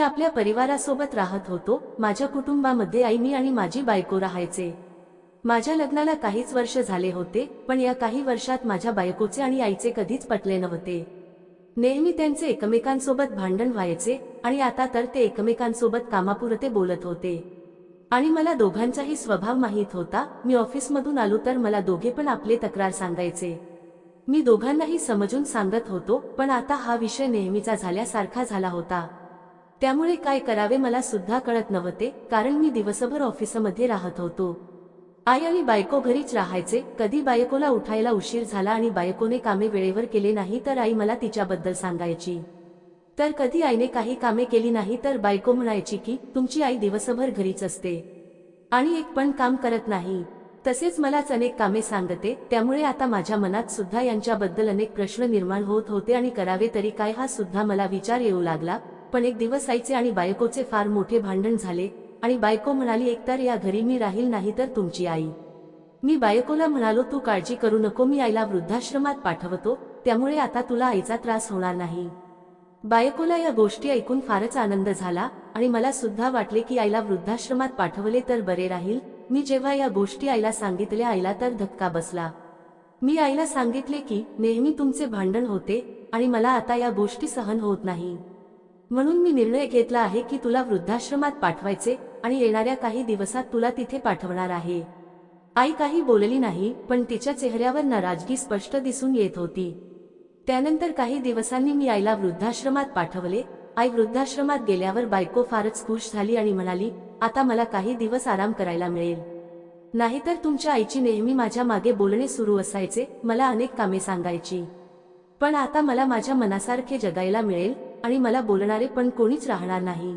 मी आपल्या परिवारासोबत राहत होतो. माझ्या कुटुंबामध्ये आई मी आणि माझी बायको राहायचे. माझ्या लग्नाला काहीच वर्ष झाले होते पण या काही वर्षात माझ्या बायकोचे आणि आईचे कधीच पटले नव्हते. नेहमी त्यांचे एकमेकांसोबत भांडण व्हायचे आणि आता तर ते एकमेकांसोबत कामापुरते बोलत होते. आणि मला दोघांचाही स्वभाव माहीत होता. मी ऑफिसमधून आलो तर मला दोघे पण आपले तक्रार सांगायचे. मी दोघांनाही समजून सांगत होतो पण आता हा विषय नेहमीचा झाल्यासारखा झाला होता. त्यामुळे काय करावे मला सुद्धा कळत नव्हते कारण मी दिवसभर ऑफिसमध्ये राहत होतो. आई आणि बायको घरीच राहायचे कधी बायकोला उठायला उशीर झाला आणि बायकोने कामे वेळेवर केले नाही तर आई मला तिच्याबद्दल सांगायची. तर कधी आईने काही कामे केली नाही तर बायको म्हणायची की तुमची आई दिवसभर घरीच असते. आणि एक पण काम करत नाही. तसेच मलाच अनेक कामे सांगते त्यामुळे आता माझ्या मनात सुद्धा यांच्याबद्दल अनेक प्रश्न निर्माण होत होते आणि करावे तरी काय हा सुद्धा मला विचार येऊ लागला पण एक दिवस आईचे आणि बायकोचे फार मोठे भांडण झाले आणि बायको म्हणाली एकतर या घरी मी राहील नाही तर तुमची आई. मी बायकोला म्हणालो तू काळजी करू नको मी आईला वृद्धाश्रमात पाठवतो त्यामुळे आता तुला आईचा त्रास होणार नाही. बायकोला या गोष्टी ऐकून फारच आनंद झाला आणि मला सुद्धा वाटले की आईला वृद्धाश्रमात पाठवले तर बरे राहील. मी जेव्हा या गोष्टी आईला सांगितल्या आईला तर धक्का बसला. मी आईला सांगितले की नेहमी तुमचे भांडण होते आणि मला आता या गोष्टी सहन होत नाही. म्हणून मी निर्णय घेतला आहे की तुला वृद्धाश्रमात पाठवायचे आणि येणाऱ्या काही दिवसात तुला तिथे पाठवणार आहे. आई काही बोलली नाही पण तिच्या चेहऱ्यावर नाराजगी स्पष्ट दिसून येत होती. त्यानंतर काही दिवसांनी मी आईला वृद्धाश्रमात पाठवले. आई वृद्धाश्रमात गेल्यावर बायको फारच खुश झाली आणि म्हणाली आता मला काही दिवस आराम करायला मिळेल. नाहीतर तुमच्या आईची नेहमी माझ्या मागे बोलणे सुरू असायचे मला अनेक कामे सांगायची. पण आता मला माझ्या मनासारखे जगायला मिळेल आणि मला बोलणारे पण कोणीच राहणार नाही.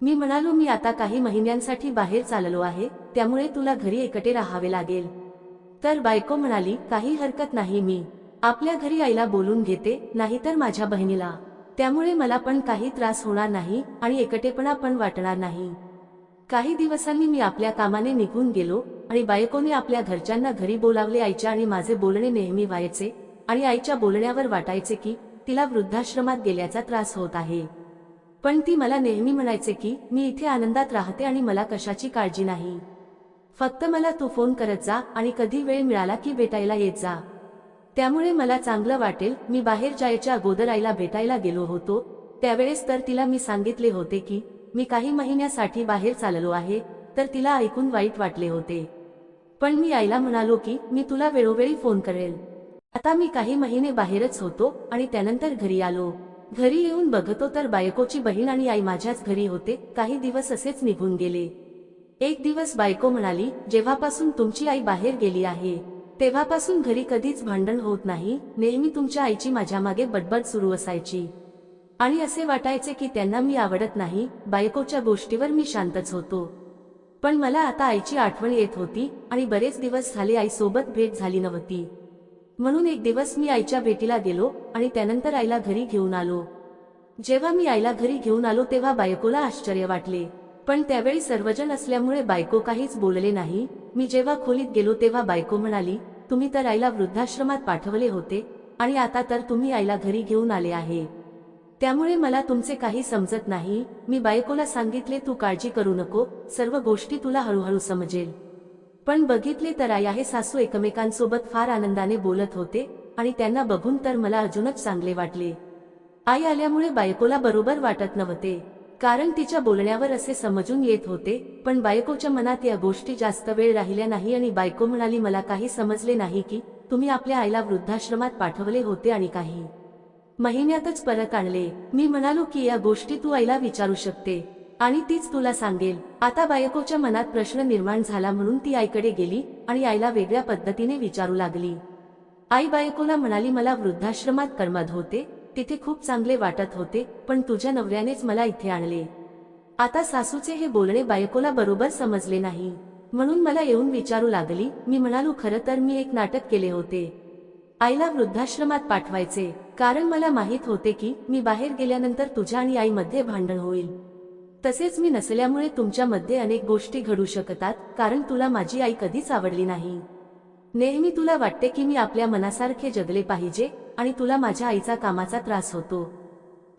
मी म्हणालो मी आता काही महिन्यांसाठी बाहेर चाललो आहे त्यामुळे तुला घरी एकटे राहावे लागेल. तर बायको म्हणाली काही हरकत नाही मी. आपल्या घरी आईला बोलून घेते नाहीतर माझ्या बहिणीला. त्यामुळे मला पण काही त्रास होणार नाही आणि एकटेपणा पण वाटणार नाही. काही दिवसांनी मी आपल्या कामाने निघून गेलो आणि बायकोने आपल्या घरच्यांना घरी बोलावले आईच्या आणि माझे बोलणे नेहमी व्हायचे आणि आईच्या बोलण्यावर वाटायचे की तिला वृद्धाश्रमात गेल्याचा त्रास होत आहे. पण ती मला नेहमी म्हणायचे की मी इथे आनंदात राहते आणि मला कशाची काळजी नाही. फक्त मला तू फोन करत जा आणि कधी वेळ मिळाला की भेटायला येत जा. त्यामुळे मला चांगलं वाटेल मी बाहेर जायच्या अगोदर आईला भेटायला गेलो होतो. त्यावेळेस तर तिला मी सांगितले होते की मी काही महिन्यासाठी बाहेर चाललो आहे तर तिला ऐकून वाईट वाटले होते. पण मी आईला म्हणालो की मी तुला वेळोवेळी फोन करेल. आता मी काही महिने बाहेरच होतो आणि त्यानंतर घरी आलो. घरी येऊन बघतो तर बायकोची बहीण आणि आई माझ्याच घरी होते काही दिवस असेच निघून गेले. एक दिवस बायको म्हणाली जेव्हापासून तुमची आई बाहेर गेली आहे तेव्हापासून घरी कधीच भांडण होत नाही नेहमी तुमच्या आईची माझ्या मागे बडबड सुरू असायची. आणि असे वाटायचे की त्यांना मी आवडत नाही बायकोच्या गोष्टीवर मी शांतच होतो. पण मला आता आईची आठवण येत होती आणि बरेच दिवस झाले आईसोबत भेट झाली नव्हती. म्हणून एक दिवस मी आईच्या भेटीला गेलो आणि त्यानंतर आईला घरी घेऊन आलो. जेव्हा मी आईला घरी घेऊन आलो तेव्हा बायकोला आश्चर्य वाटले. पण त्यावेळी सर्वजण असल्यामुळे बायको काहीच बोलले नाही. मी जेव्हा खोलीत गेलो तेव्हा बायको म्हणाली तुम्ही तर आईला वृद्धाश्रमात पाठवले होते आणि आता तर तुम्ही आईला घरी घेऊन आले आहे. त्यामुळे मला तुमचे काही समजत नाही. मी बायकोला सांगितले तू काळजी करू नको. सर्व गोष्टी तुला हळूहळू समजेल. पण बघितले तर आई आहे सासू एकमेकांसोबत फार आनंदाने बोलत होते आणि त्यांना बघून तर मला अजूनच चांगले वाटले. आई आल्यामुळे बायकोला बरोबर वाटत नव्हते कारण तिच्या बोलण्यावर असे समजून येत होते पण बायकोच्या मनात या गोष्टी जास्त वेळ राहिल्या नाही आणि बायको म्हणाली मला काही समजले नाही की तुम्ही आपल्या आईला वृद्धाश्रमात पाठवले होते आणि काही महिन्यातच परत आणले. मी म्हणालो की या गोष्टी तू आईला विचारू शकते. आणि तीच तुला सांगेल. आता बायकोच्या मनात प्रश्न निर्माण झाला म्हणून ती आईकडे गेली आणि आईला वेगळ्या पद्धतीने विचारू लागली. आई बायकोला म्हणाली मला वृद्धाश्रमात कर्मद होते तिथे खूप चांगले वाटत होते पण तुझ्या नवऱ्यानेच मला इथे आणले. आता सासूचे हे बोलणे बायकोला बरोबर समजले नाही. म्हणून मला येऊन विचारू लागली मी म्हणालो खरं तर मी एक नाटक केले होते. आईला वृद्धाश्रमात पाठवायचे. कारण मला माहीत होते की मी बाहेर गेल्यानंतर तुझ्या आणि आईमध्ये भांडण होईल. तसेच मी नसल्यामुळे तुमच्यामध्ये अनेक गोष्टी घडू शकतात कारण तुला माझी आई कधीच आवडली नाही. नेहमी तुला वाटते की मी आपल्या मनासारखे जगले पाहिजे आणि तुला माझ्या आईचा कामाचा त्रास होतो.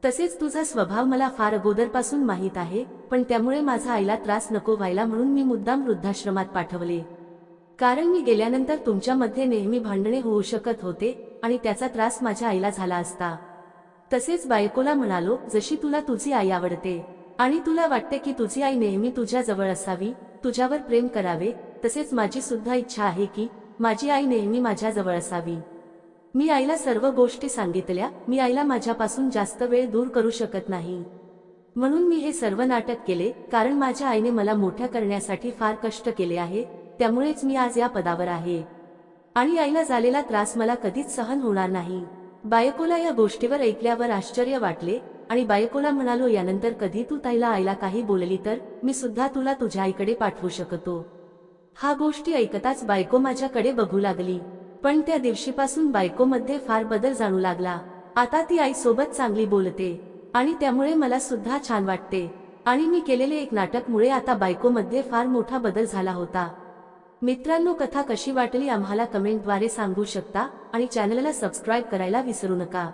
तसेच तुझा स्वभाव मला फार अगोदरपासून माहीत आहे पण त्यामुळे माझा आईला त्रास नको व्हायला म्हणून मी मुद्दाम वृद्धाश्रमात पाठवले. कारण मी गेल्यानंतर तुमच्यामध्ये नेहमी भांडणे होऊ शकत होते आणि त्याचा त्रास माझ्या आईला झाला असता. तसेच बायकोला म्हणालो जशी तुला तुझी आई आवडते. आणि तुला वाटते की तुझी आई नेहमी तुझ्या जवळ असावी? तुझ्यावर प्रेम करावे? तसेच माझी सुद्धा इच्छा आहे की माझी आई नेहमी माझ्या जवळ असावी. मी आईला सर्व गोष्टी सांगितल्या. मी आईला माझ्यापासून जास्त वेळ दूर करू शकत नाही. म्हणून मी हे सर्व नाटक केले कारण माझ्या आईने मला मोठ्या करण्यासाठी फार कष्ट केले आहे त्यामुळेच मी आज या पदावर आहे. आणि आईला झालेला त्रास मला कधीच सहन होणार नाही. बायकोला या गोष्टीवर ऐकल्यावर आश्चर्य वाटले आणि बायकोला म्हणालो यानंतर कधी तू ताईला आईला काही बोलली तर मी सुद्धा तुला तुझ्या आईकडे पाठवू शकतो. हा गोष्टी ऐकताच बायको माझ्याकडे बघू लागली. पण त्या दिवशीपासून बायकोमध्ये फार बदल जाणू लागला. आता ती आई सोबत चांगली बोलते आणि त्यामुळे मला सुद्धा छान वाटते. आणि मी केलेले एक नाटकमुळे आता बायकोमध्ये फार मोठा बदल झाला होता. मित्रांनो कथा कशी वाटली आम्हाला कमेंटद्वारे सांगू शकता आणि चॅनलला सबस्क्राईब करायला विसरू नका.